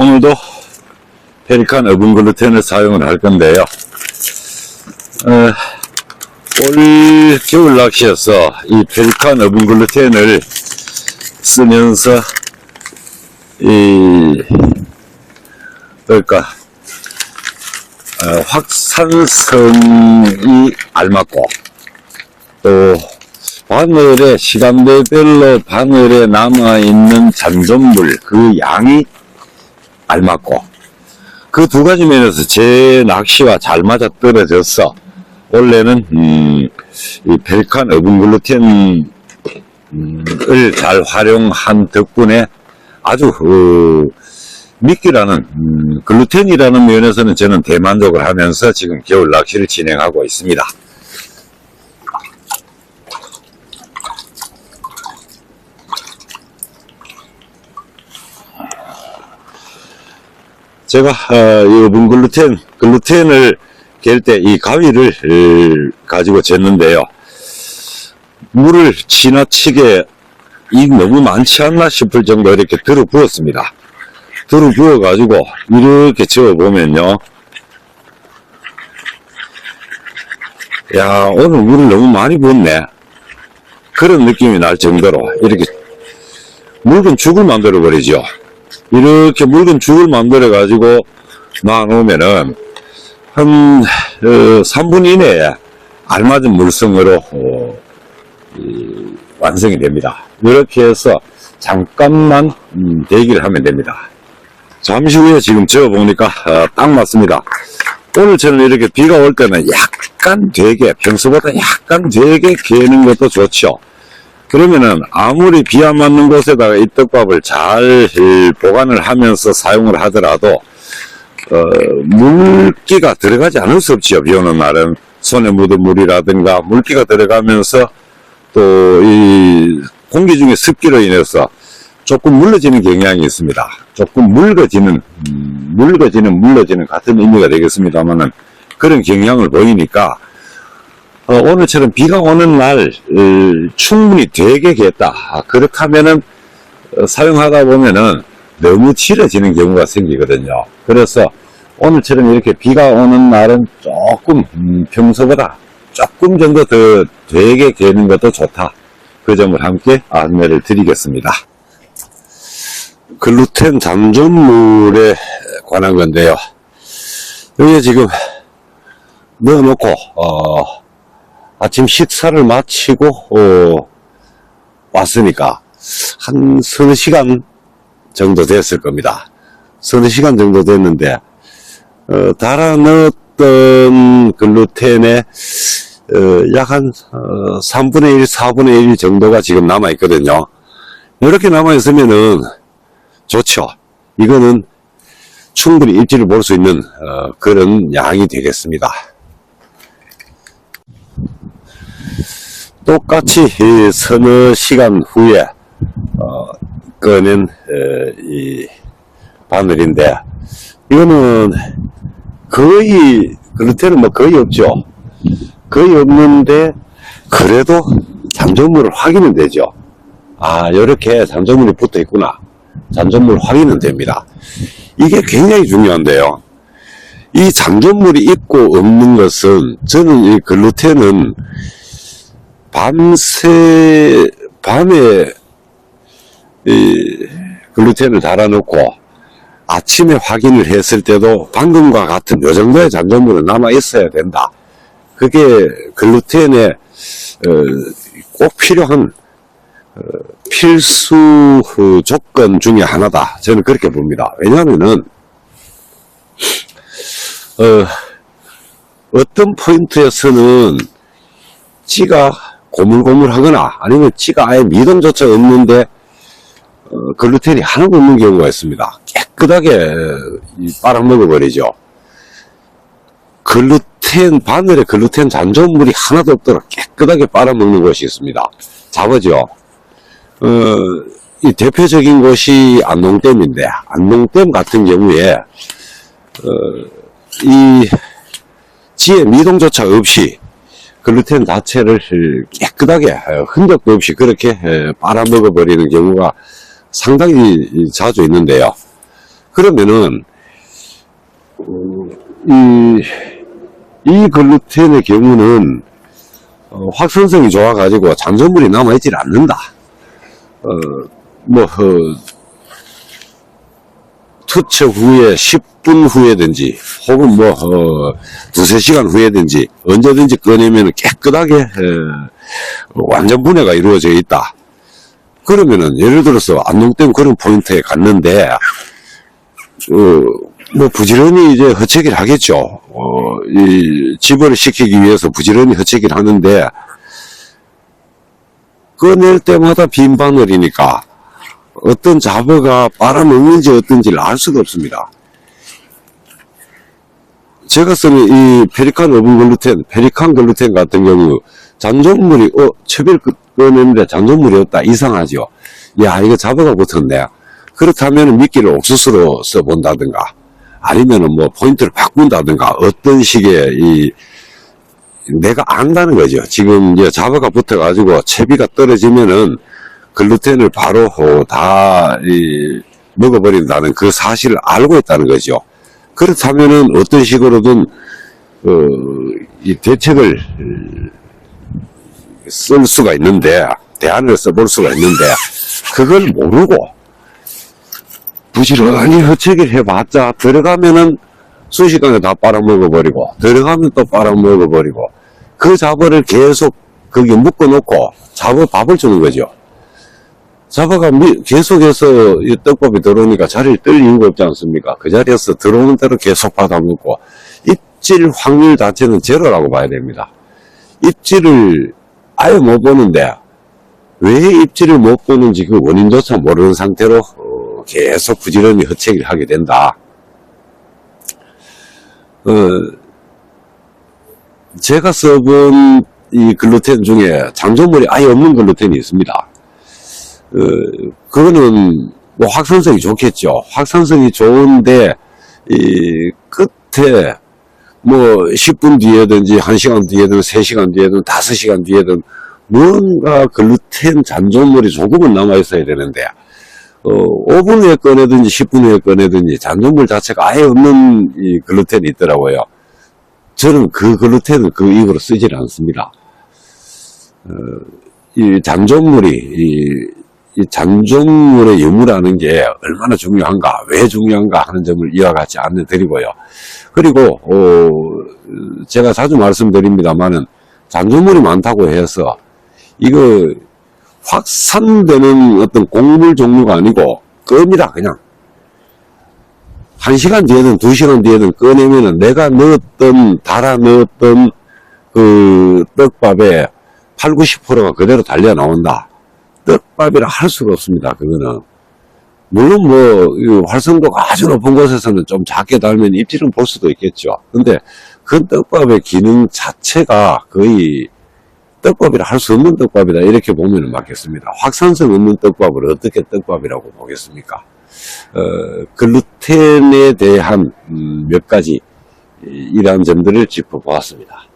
오늘도 페리칸 어분 글루텐을 사용을 할 건데요. 어, 올 겨울 낚시에서 이 페리칸 어분 글루텐을 쓰면서 이 그러니까 어, 확산성이 알맞고 또 바늘에 시간대별로 바늘에 남아있는 잔존물 그 양이 알맞고 그 두 가지 면에서 제 낚시와 잘 맞아 떨어져서 원래는 음, 이 펠칸 어분 글루텐을 잘 활용한 덕분에 아주 어, 미끼라는 음, 글루텐이라는 면에서는 저는 대만족을 하면서 지금 겨울 낚시를 진행하고 있습니다. 제가 어, 이 어분 글루텐 글루텐을 갤 때 이 가위를 에, 가지고 쟀는데요. 물을 지나치게 이 너무 많지 않나 싶을 정도 이렇게 들어 부었습니다. 들어 부어 가지고 이렇게 저어 보면요. 야 오늘 물을 너무 많이 부었네. 그런 느낌이 날 정도로 이렇게 묽은 죽을 만들어 버리죠. 이렇게 묽은 죽을 만들어 가지고 놔놓으면은 한 어, 3분 이내에 알맞은 물성으로 어, 이, 완성이 됩니다. 이렇게 해서 잠깐만 음, 대기를 하면 됩니다. 잠시 후에 지금 재어보니까 어, 딱 맞습니다. 오늘처럼 이렇게 비가 올 때는 약간 되게 평소보다 약간 되게 개는 것도 좋죠. 그러면은 아무리 비 안 맞는 곳에다가 이 떡밥을 잘 보관을 하면서 사용을 하더라도 어, 물기가 들어가지 않을 수 없지요. 비 오는 날은 손에 묻은 물이라든가 물기가 들어가면서 또 이 공기 중에 습기로 인해서 조금 물러지는 경향이 있습니다. 조금 묽어지는 음, 묽어지는 물러지는 같은 의미가 되겠습니다만은 그런 경향을 보이니까 어, 오늘처럼 비가 오는 날 어, 충분히 되게 겠다. 아, 그렇다면은 어, 사용하다 보면은 너무 길어지는 경우가 생기거든요. 그래서 오늘처럼 이렇게 비가 오는 날은 조금 음, 평소보다 조금 정도 더 되게 개는 것도 좋다. 그 점을 함께 안내를 드리겠습니다. 글루텐 잠존물에 관한 건데요. 여기 지금 넣어놓고 어, 아침 식사를 마치고 어, 왔으니까 한 서너 시간 정도 됐을 겁니다. 서너 시간 정도 됐는데 어, 달아 넣었던 글루텐의 어, 약한 어, 3분의 1, 4분의 1 정도가 지금 남아 있거든요. 이렇게 남아 있으면은 좋죠. 이거는 충분히 입질을 볼수 있는 어, 그런 양이 되겠습니다. 똑같이 이 서너 시간 후에 어, 꺼낸 어, 이 바늘인데 이거는 거의 글루텐은 뭐 거의 없죠. 거의 없는데 그래도 잠존물을 확인은 되죠. 아 이렇게 잠존물이 붙어 있구나. 잠존물 확인은 됩니다. 이게 굉장히 중요한데요. 이 잠존물이 있고 없는 것은 저는 이 글루텐은 밤새 밤에 이 글루텐을 달아놓고 아침에 확인을 했을 때도 방금과 같은 요 정도의 잔존물은 남아 있어야 된다. 그게 글루텐의 어, 꼭 필요한 어, 필수 그 조건 중에 하나다. 저는 그렇게 봅니다. 왜냐하면은 어, 어떤 포인트에서는 찌가 고물고물하거나 아니면 찌가 아예 미동조차 없는데 어, 글루텐이 하나도 없는 경우가 있습니다. 깨끗하게 이 빨아먹어 버리죠. 글루텐, 바늘에 글루텐 잔존물이 하나도 없도록 깨끗하게 빨아먹는 곳이 있습니다. 잡아죠. 어, 이 대표적인 곳이 안농댐인데, 안농댐 같은 경우에, 어, 이, 지에 미동조차 없이, 글루텐 자체를 깨끗하게, 어, 흔적도 없이 그렇게 에, 빨아먹어 버리는 경우가 상당히 자주 있는데요. 그러면은, 어, 이, 이 글루텐의 경우는, 어, 확산성이 좋아가지고 잔존물이 남아있질 않는다. 어, 뭐, 어, 투처 후에 10분 후에든지, 혹은 뭐, 어, 두세 시간 후에든지, 언제든지 꺼내면 깨끗하게, 에, 완전 분해가 이루어져 있다. 그러면은, 예를 들어서, 안농된 그런 포인트에 갔는데, 어, 뭐, 부지런히 이제 허책을 하겠죠. 어, 이, 집을 시키기 위해서 부지런히 허책을 하는데, 꺼낼 때마다 빈 바늘이니까, 어떤 잡어가 빨아먹는지 어떤지를 알 수가 없습니다. 제가 쓰는 이 페리칸 어분 글루텐, 페리칸 글루텐 같은 경우, 잔존물이, 어, 첩일 꺼냈는데 잔존물이 없다. 이상하죠. 야, 이거 잡어가 붙었네. 그렇다면 미끼를 옥수수로 써본다든가, 아니면은 뭐 포인트를 바꾼다든가, 어떤 식의 이, 내가 안다는 거죠. 지금 이제 잡어가 붙어가지고 채비가 떨어지면은 글루텐을 바로 어, 다 이, 먹어버린다는 그 사실을 알고 있다는 거죠. 그렇다면은 어떤 식으로든 어, 이 대책을 쓸 수가 있는데 대안을 써볼 수가 있는데 그걸 모르고 부지런히 허책을 해봤자 들어가면은 순식간에 다 빨아먹어버리고 들어가면 또 빨아먹어버리고 그 잡어를 계속 거기 묶어놓고 잡어 밥을 주는 거죠. 미- 계속해서 이 떡밥이 들어오니까 자리를 뜰 이유가 없지 않습니까? 그 자리에서 들어오는 대로 계속 받아먹고 입질 확률 자체는 제로라고 봐야 됩니다. 입질을 아예 못 보는데 왜 입질을 못 보는지 그 원인조차 모르는 상태로 어, 계속 부지런히 허책을 하게 된다. 어, 제가 써본 이 글루텐 중에 장조물이 아예 없는 글루텐이 있습니다. 어, 그거는 뭐 확산성이 좋겠죠. 확산성이 좋은데 이 끝에 뭐 10분 뒤에든지 1시간 뒤에든 3시간 뒤에든 5시간 뒤에든 뭔가 글루텐 잔존물이 조금은 남아 있어야 되는데 어, 5분 후에 꺼내든지 10분 후에 꺼내든지 잔존물 자체가 아예 없는 이 글루텐이 있더라고요. 저는 그 글루텐을 그 이후로 쓰질 않습니다. 어, 이 잔존물이 이, 이 잔존물의 유무라는 게 얼마나 중요한가, 왜 중요한가 하는 점을 이와 같이 안내 드리고요. 그리고, 어, 제가 자주 말씀드립니다만은 잔존물이 많다고 해서 이거 확산되는 어떤 곡물 종류가 아니고 껌이다, 그냥. 한 시간 뒤에든 두 시간 뒤에든 꺼내면은 내가 넣었던, 달아 넣었던 그 떡밥에 8, 90%가 그대로 달려 나온다. 떡밥이라 할 수가 없습니다. 그거는. 물론 뭐, 이 활성도가 아주 높은 곳에서는 좀 작게 달면 입질은 볼 수도 있겠죠. 근데 그 떡밥의 기능 자체가 거의 떡밥이라 할 수 없는 떡밥이다. 이렇게 보면 맞겠습니다. 확산성 없는 떡밥을 어떻게 떡밥이라고 보겠습니까? 어, 글루텐에 대한 음, 몇 가지 이러한 점들을 짚어보았습니다.